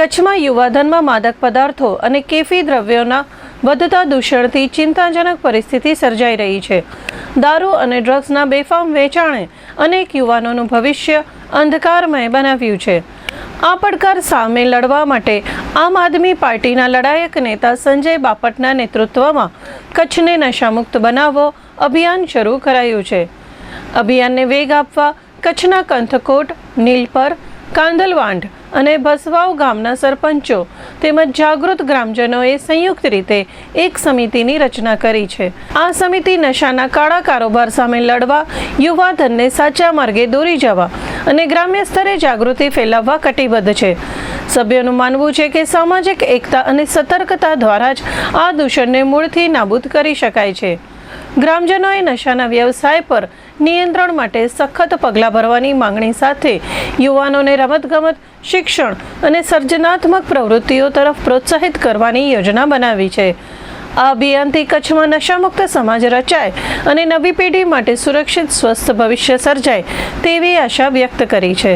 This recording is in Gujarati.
કચ્છમાં યુવાધનમાં માદક પદાર્થો અને કેફી દ્રવ્યોના વધતા દૂષણથી ચિંતાજનક પરિસ્થિતિ સર્જાઈ રહી છે. દારૂ અને ડ્રગ્સના બેફામ વેચાણે અનેક યુવાનોનું ભવિષ્ય અંધકારમય બનાવ્યું છે. આ પડકાર સામે લડવા માટે આમ આદમી પાર્ટીના લડાયક નેતા સંજય બાપટના નેતૃત્વમાં કચ્છને નશામુક્ત બનાવવો અભિયાન શરૂ કરાયું છે. અભિયાનને વેગ આપવા કચ્છના કંથકોટ, નીલપર કાંદલવાંઢ અને ભસવાવ ગામના સરપંચો તેમજ જાગૃત ગ્રામજનોએ સંયુક્ત રીતે એક સમિતિની રચના કરી છે. આ સમિતિ નશાના કાળા કારોબાર સામે લડવા યુવા ધનને સાચા માર્ગે દોરી જવા અને ગ્રામ્ય સ્તરે જાગૃતિ ફેલાવવા કટિબદ્ધ છે. સભ્યોનું માનવું છે કે સામાજિક એકતા અને સતર્કતા દ્વારા જ આ દૂષણને મૂળથી નાબૂદ કરી શકાય છે. ગ્રામજનોએ નશાના વ્યવસાય પર નિયંત્રણ માટે સખત પગલાં ભરવાની માંગણી સાથે યુવાનોને રમતગમત, શિક્ષણ અને સર્જનાત્મક પ્રવૃત્તિઓ તરફ પ્રોત્સાહિત કરવાની યોજના બનાવી છે. આ અભિયાનથી કચ્છમાં નશામુક્ત સમાજ રચાય અને નવી પેઢી માટે સુરક્ષિત સ્વસ્થ ભવિષ્ય સર્જાય તેવી આશા વ્યક્ત કરી છે.